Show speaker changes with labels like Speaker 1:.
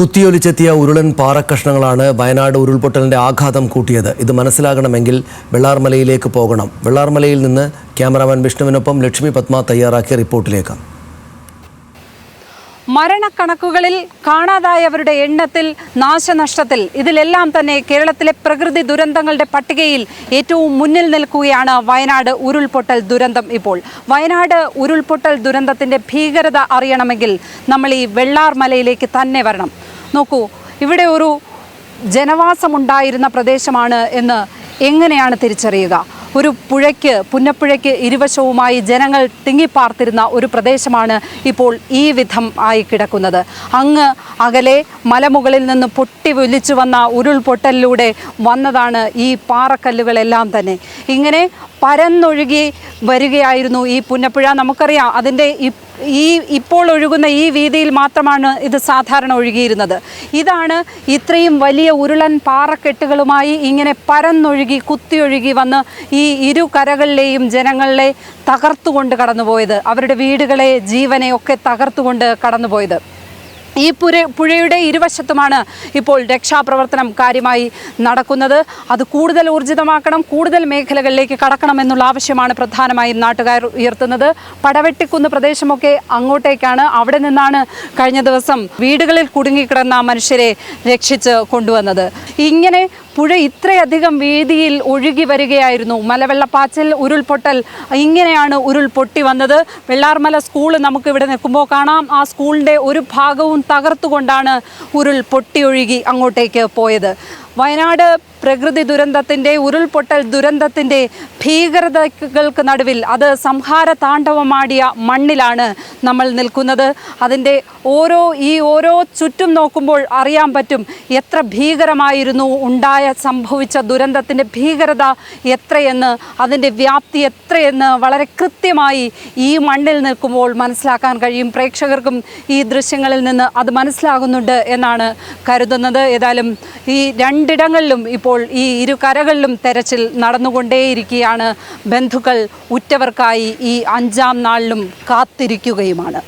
Speaker 1: കുത്തിയൊലിച്ചെത്തിയ ഉരുളൻ പാറക്കഷ്ണങ്ങളാണ് വയനാട് ഉരുൾപൊട്ടലിന്റെ ആഘാതം കൂട്ടിയത്. ഇത് മനസ്സിലാകണമെങ്കിൽ വെള്ളാർമലയിലേക്ക് പോകണം. വെള്ളാർമലയിൽ നിന്ന് ക്യാമറാമാൻ വിഷ്ണുവിനൊപ്പം ലക്ഷ്മി പത്മ തയ്യാറാക്കിയ റിപ്പോർട്ടിലേക്ക്.
Speaker 2: മരണക്കണക്കുകളിൽ കാണാതായവരുടെ എണ്ണത്തിൽ നാശനഷ്ടത്തിൽ ഇതിലെല്ലാം തന്നെ കേരളത്തിലെ പ്രകൃതി ദുരന്തങ്ങളുടെ പട്ടികയിൽ ഏറ്റവും മുന്നിൽ നിൽക്കുകയാണ് വയനാട് ഉരുൾപൊട്ടൽ ദുരന്തം ഇപ്പോൾ. വയനാട് ഉരുൾപൊട്ടൽ ദുരന്തത്തിന്റെ ഭീകരത അറിയണമെങ്കിൽ നമ്മൾ ഈ വെള്ളാർമലയിലേക്ക് തന്നെ വരണം. നോക്കൂ ഇവിടെ ഒരു ജനവാസമുണ്ടായിരുന്ന പ്രദേശമാണ് എന്ന് എങ്ങനെയാണ് തിരിച്ചറിയുക? ഒരു പുഴയ്ക്ക് പുന്നപ്പുഴയ്ക്ക് ഇരുവശവുമായി ജനങ്ങൾ തിങ്ങിപ്പാർത്തിരുന്ന ഒരു പ്രദേശമാണ് ഇപ്പോൾ ഈ വിധം ആയി കിടക്കുന്നത്. അങ്ങ് അകലെ മലമുകളിൽ നിന്ന് പൊട്ടി ഒലിച്ചു വന്ന ഉരുൾപൊട്ടലിലൂടെ വന്നതാണ് ഈ പാറക്കല്ലുകളെല്ലാം തന്നെ. ഇങ്ങനെ പരന്നൊഴുകി വരികയായിരുന്നു ഈ പുന്നപ്പുഴ. നമുക്കറിയാം അതിന്റെ ഈ ഇപ്പോൾ ഒഴുകുന്ന ഈ വീതിയിൽ മാത്രമാണ് ഇത് സാധാരണ ഒഴുകിയിരുന്നത്. ഇതാണ് ഇത്രയും വലിയ ഉരുളൻ പാറക്കെട്ടുകളുമായി ഇങ്ങനെ പരന്നൊഴുകി കുത്തിയൊഴുകി വന്ന് ഈ ഇരു കരകളിലെയും ജനങ്ങളെ തകർത്തുകൊണ്ട് കടന്നുപോയത് അവരുടെ വീടുകളെ ജീവനെ ഒക്കെ തകർത്തുകൊണ്ട് കടന്നുപോയത്. ഈ പുര പുഴയുടെ ഇരുവശത്തുമാണ് ഇപ്പോൾ രക്ഷാപ്രവർത്തനം കാര്യമായി നടക്കുന്നത്. അത് കൂടുതൽ ഊർജിതമാക്കണം കൂടുതൽ മേഖലകളിലേക്ക് കടക്കണം എന്നുള്ള ആവശ്യമാണ് പ്രധാനമായും നാട്ടുകാർ ഉയർത്തുന്നത്. പടവെട്ടിക്കുന്ന് പ്രദേശമൊക്കെ അങ്ങോട്ടേക്കാണ്. അവിടെ നിന്നാണ് കഴിഞ്ഞ ദിവസം വീടുകളിൽ കുടുങ്ങിക്കിടന്ന മനുഷ്യരെ രക്ഷിച്ച് കൊണ്ടുവന്നത്. ഇങ്ങനെ പുഴ ഇത്രയധികം വീതിയിൽ ഒഴുകി വരികയായിരുന്നു. മലവെള്ളപ്പാച്ചിൽ ഉരുൾപൊട്ടൽ ഇങ്ങനെയാണ് ഉരുൾപൊട്ടി വന്നത്. വെള്ളാർമല സ്കൂൾ നമുക്ക് ഇവിടെ നിൽക്കുമ്പോൾ കാണാം. ആ സ്കൂളിന്റെ ഒരു ഭാഗവും തകർത്തുകൊണ്ടാണ് ഉരുൾ പൊട്ടിയൊഴുകി അങ്ങോട്ടേക്ക് പോയത്. വയനാട് പ്രകൃതി ദുരന്തത്തിന്റെ ഉരുൾപൊട്ടൽ ദുരന്തത്തിന്റെ ഭീകരതകൾക്ക് നടുവിൽ അത് സംഹാര താണ്ഡവമാടിയ മണ്ണിലാണ് നമ്മൾ നിൽക്കുന്നത്. അതിന്റെ ഓരോ ഈ ഓരോ ചുറ്റും നോക്കുമ്പോൾ അറിയാൻ പറ്റും എത്ര ഭീകരമായിരുന്നു ഉണ്ടായ സംഭവിച്ച ദുരന്തത്തിന്റെ ഭീകരത എത്രയെന്ന് അതിന്റെ വ്യാപ്തി എത്രയെന്ന് വളരെ കൃത്യമായി ഈ മണ്ണിൽ നിൽക്കുമ്പോൾ മനസ്സിലാക്കാൻ കഴിയും. പ്രേക്ഷകർക്കും ഈ ദൃശ്യങ്ങളിൽ നിന്ന് അത് മനസ്സിലാകുന്നുണ്ട് എന്നാണ് കരുതുന്നത്. ഏതായാലും ഈ രണ്ടിടങ്ങളിലും ഇപ്പോൾ ഈ ഇരു കരകളിലും തെരച്ചിൽ നടന്നുകൊണ്ടേയിരിക്കുകയാണ് ബന്ധുക്കൾ ഉറ്റവർക്കായി ഈ അഞ്ചാം നാളിലും കാത്തിരിക്കുകയുമാണ്.